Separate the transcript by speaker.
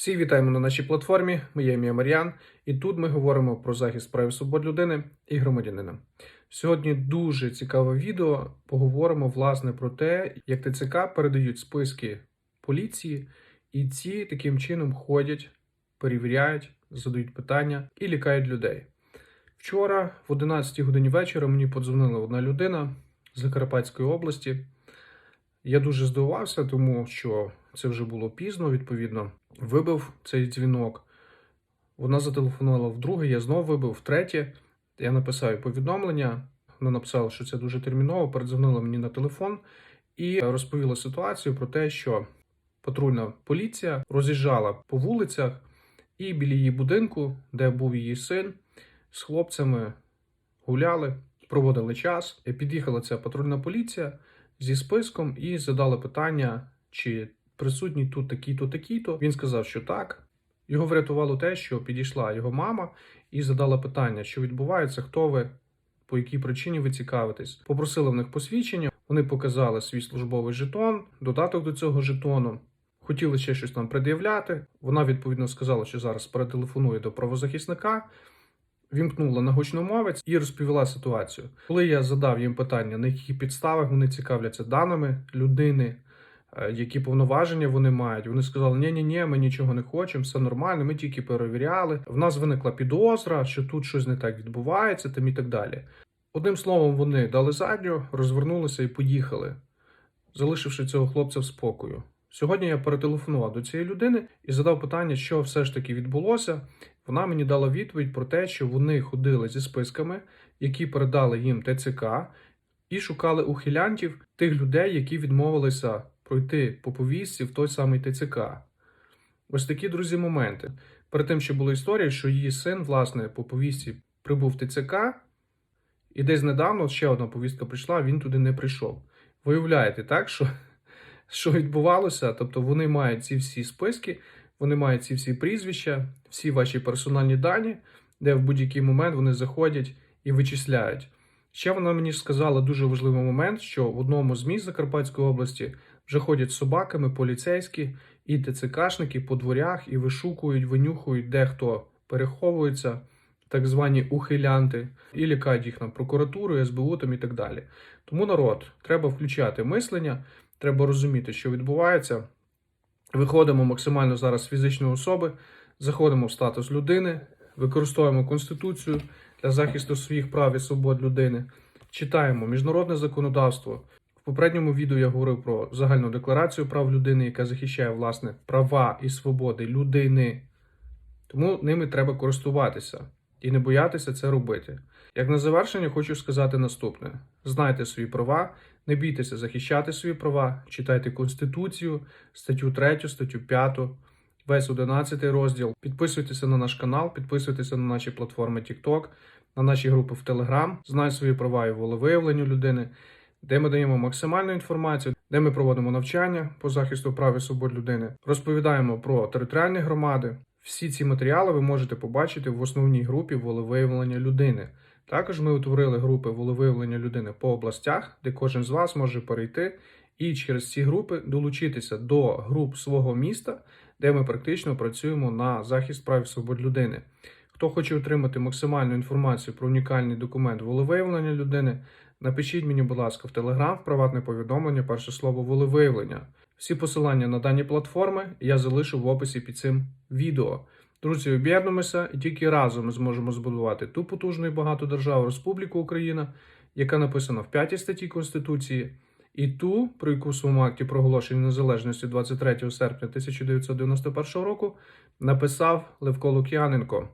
Speaker 1: Всі вітаємо на нашій платформі. Моє ім'я Мар'ян, і тут ми говоримо про захист прав і свобод людини і громадянина. Сьогодні дуже цікаве відео. Поговоримо власне про те, як ТЦК передають списки поліції, і ці таким чином ходять, перевіряють, задають питання і лікають людей. Вчора, в 11 годині вечора, мені подзвонила одна людина з Закарпатської області. Я дуже здивувався, тому що це вже було пізно, відповідно. Вибив цей дзвінок. Вона зателефонувала вдруге, я знову вибив втретє. Я написав повідомлення. Вона написала, що це дуже терміново, передзвонила мені на телефон і розповіла ситуацію про те, що патрульна поліція роз'їжджала по вулицях і біля її будинку, де був її син, з хлопцями гуляли, проводили час. Під'їхала ця патрульна поліція зі списком і задали питання, чи присутній тут такий-то, такий-то. Він сказав, що так. Його врятувало те, що підійшла його мама і задала питання, що відбувається, хто ви, по якій причині ви цікавитесь. Попросили в них посвідчення. Вони показали свій службовий жетон, додаток до цього жетону. Хотіли ще щось нам пред'являти. Вона відповідно сказала, що зараз перетелефонує до правозахисника вімкнула на гучномовець і розповіла ситуацію. Коли я задав їм питання, на яких підставах вони цікавляться даними людини, які повноваження вони мають, вони сказали: ні ні ні ми нічого не хочемо, все нормально, ми тільки перевіряли. В нас виникла підозра, що тут щось не так відбувається, там і так далі. Одним словом, вони дали задню, розвернулися і поїхали, залишивши цього хлопця в спокою. Сьогодні я перетелефонував до цієї людини і задав питання, що все ж таки відбулося. Вона мені дала відповідь про те, що вони ходили зі списками, які передали їм ТЦК, і шукали ухилянтів тих людей, які відмовилися пройти по повістці в той самий ТЦК. Ось такі, друзі, моменти. Перед тим, що була історія, що її син, власне, по повістці прибув в ТЦК, і десь недавно ще одна повістка прийшла, він туди не прийшов. Виявляєте, так, що, що відбувалося? Тобто вони мають ці всі списки. Вони мають ці всі прізвища, всі ваші персональні дані, де в будь-який момент вони заходять і вичисляють. Ще вона мені сказала дуже важливий момент, що в одному з міст Закарпатської області вже ходять собаками, поліцейські і ТЦКшники по дворях і вишукують, винюхують, де хто переховується, так звані ухилянти, і лякають їх на прокуратуру, СБУ там і так далі. Тому народ треба включати мислення, треба розуміти, що відбувається. Виходимо максимально зараз з фізичної особи, заходимо в статус людини, використовуємо Конституцію для захисту своїх прав і свобод людини, читаємо міжнародне законодавство. Попередньому відео я говорив про загальну декларацію прав людини, яка захищає власне права і свободи людини. Тому ними треба користуватися і не боятися це робити. Як на завершення хочу сказати наступне: знайте свої права, не бійтеся захищати свої права, читайте Конституцію, статтю 3, статтю 5, весь 11 розділ. Підписуйтеся на наш канал, підписуйтеся на наші платформи TikTok, на наші групи в Telegram, знай свої права і волевиявленню людини, де ми даємо максимальну інформацію, де ми проводимо навчання по захисту прав і свобод людини, розповідаємо про територіальні громади. Всі ці матеріали ви можете побачити в основній групі волевиявлення людини. Також ми утворили групи волевиявлення людини по областях, де кожен з вас може перейти і через ці групи долучитися до груп свого міста, де ми практично працюємо на захист прав і свобод людини. Хто хоче отримати максимальну інформацію про унікальний документ волевиявлення людини, напишіть мені, будь ласка, в Телеграм, в приватне повідомлення, перше слово волевиявлення. Всі посилання на дані платформи я залишу в описі під цим відео. Друзі, об'єднуємося і тільки разом ми зможемо збудувати ту потужну і багату державу Республіку Україна, яка написана в 5 статті Конституції, і ту, про яку в своєму акті проголошення незалежності 23 серпня 1991 року написав Левко Лук'яненко.